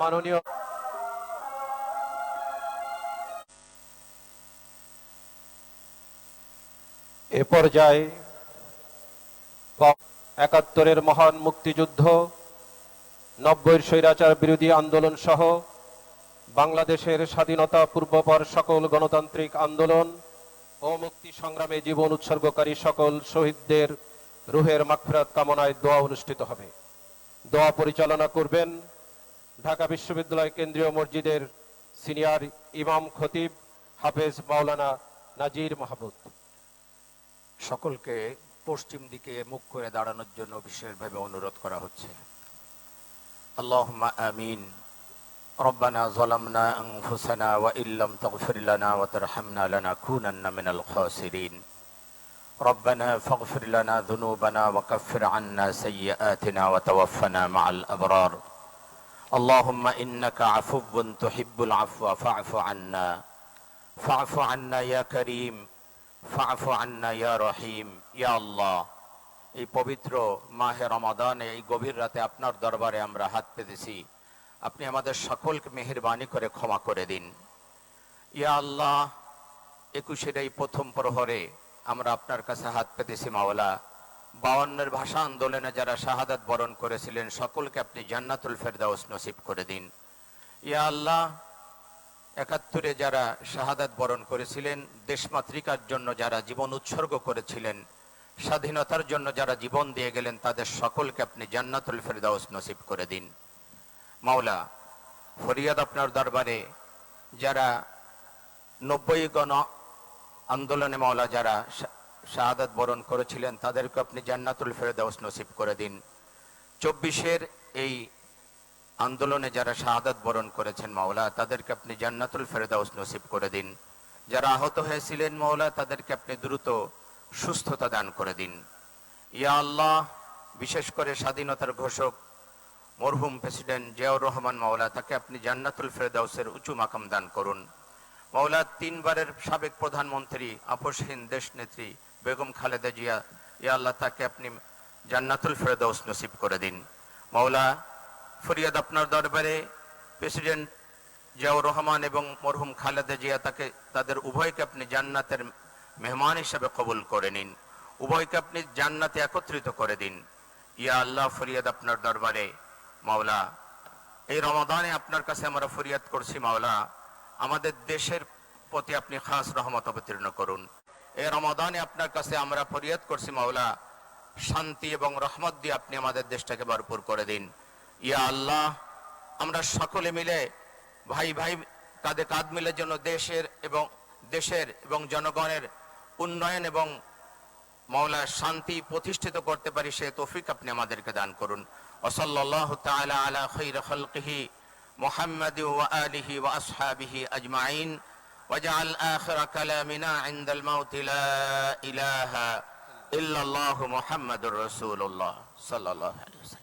মাননীয় এ পর্যায়ে একাত্তরের মহান মুক্তিযুদ্ধ, নব্বইয়ের স্বৈরাচার বিরোধী আন্দোলন সহ বাংলাদেশের স্বাধীনতা পূর্বপর সকল গণতান্ত্রিক আন্দোলন ও মুক্তি সংগ্রামে জীবন উৎসর্গকারী সকল শহীদদের রুহের মাগফিরাত কামনায় দোয়া অনুষ্ঠিত হবে। দোয়া পরিচালনা করবেন ঢাকা বিশ্ববিদ্যালয় কেন্দ্রীয় মসজিদের সিনিয়র ইমাম খতিব হাফেজ মাওলানা নাজির মাহমুদ সকলকে পশ্চিম দিকে মুখ করে দাঁড়ানোর জন্য বিশেষভাবে অনুরোধ করা হচ্ছে আল্লাহুম্মা আমিন ربنا ظلمنا أنفسنا وإن لم تغفر لنا وترحمنا لنكونن من الخاسرين ربنا فاغفر لنا ذنوبنا وكفر عنا سيئاتنا وتوفنا مع الأبرار اللهم إنك عفو تحب العفو فاعف عنا فاعف عنا يا كريم ফাফু আন্না ইয়া রহিম ইয়া আল্লাহ এই পবিত্র মাহে রমাদানে এই গভীর রাতে আপনার দরবারে আমরা হাত পেতেছি আপনি আমাদের সকলকে মেহেরবানি করে ক্ষমা করে দিন ইয়া আল্লাহ একুশের এই প্রথম প্রহরে আমরা আপনার কাছে হাত পেতেছি মাওলা বাউন্নের ভাষা আন্দোলনে যারা শাহাদাত বরণ করেছিলেন, সকলকে আপনি জান্নাতুল ফেরদাউস নসিব করে দিন। ইয়া আল্লাহ, একাত্তরে যারা শাহাদাত বরণ করেছিলেন দেশমাতৃকার জন্য যারা জীবন উৎসর্গ করেছিলেন, স্বাধীনতার জন্য যারা জীবন দিয়ে গেলেন, তাদের সকলকে আপনি জান্নাতুল ফেরদাউস নসিব করে দিন। মাওলা, ফরিয়াদ আপনার দরবারে, যারা নব্বই গণ আন্দোলনে মাওলা, যারা শাহাদাত বরণ করেছিলেন, তাদেরকে আপনি জান্নাতুল ফেরদাউস নসিব করে দিন। চব্বিশের এই আন্দোলনে যারা শাহাদাত বরণ করেছেন মাওলা, তাদেরকে আপনি জান্নাতুল ফেরদাউস নসিব করে দিন। যারা আহত হয়েছিলেন মাওলা, তাদেরকে আপনি দ্রুত সুস্থতা দান করে দিন। ইয়া আল্লাহ, বিশেষ করে স্বাধীনতার ঘোষক, মরহুম প্রেসিডেন্ট জিয়াউর রহমান মাওলা, তাকে আপনি জান্নাতুল ফেরদাউসের উঁচু মাকাম দান করুন। মাওলা তিনবারের সাবেক প্রধানমন্ত্রী আপসহীন দেশ নেত্রী বেগম খালেদা জিয়া ইয়া আল্লাহ তাকে আপনি জান্নাতুল ফেরদাউস নসিব করে দিন। মাওলা ফরিয়াদ আপনার দরবারে, প্রেসিডেন্ট জিয়াউর রহমান এবং মরহুম খালেদা জিয়া তাকে, তাদের উভয়কে আপনি জান্নাতের মেহমান হিসেবে কবুল করে নিন। উভয়কে আপনি জান্নাতে একত্রিত করে দিন। ইয়া আল্লাহ ফরিয়াদ আপনার দরবারে, মাওলা, এই রমাদানে আপনার কাছে আমরা ফরিয়াদ করছি মাওলা আমাদের দেশের প্রতি আপনি খাস রহমত অবতীর্ণ করুন। এ রমাদানে আপনার কাছে আমরা ফরিয়াদ করছি, মাওলা। শান্তি এবং রহমত দিয়ে আপনি আমাদের দেশটাকে ভরপুর করে দিন। ইয়া আল্লাহ, আমরা সকলে মিলে ভাই ভাই কাঁধে কাঁধ মিলে যেন দেশের এবং দেশের এবং জনগণের উন্নয়ন এবং মৌলা শান্তি প্রতিষ্ঠিত করতে পারি, সে তৌফিক আপনি আমাদেরকে দান করুন। ওসল্লাহ তাআলা আলা খৈর محمد وآله وأصحابه أجمعين واجعل آخر كلامنا عند الموت لا إله إلا الله محمد رسول الله صلى الله عليه وسلم.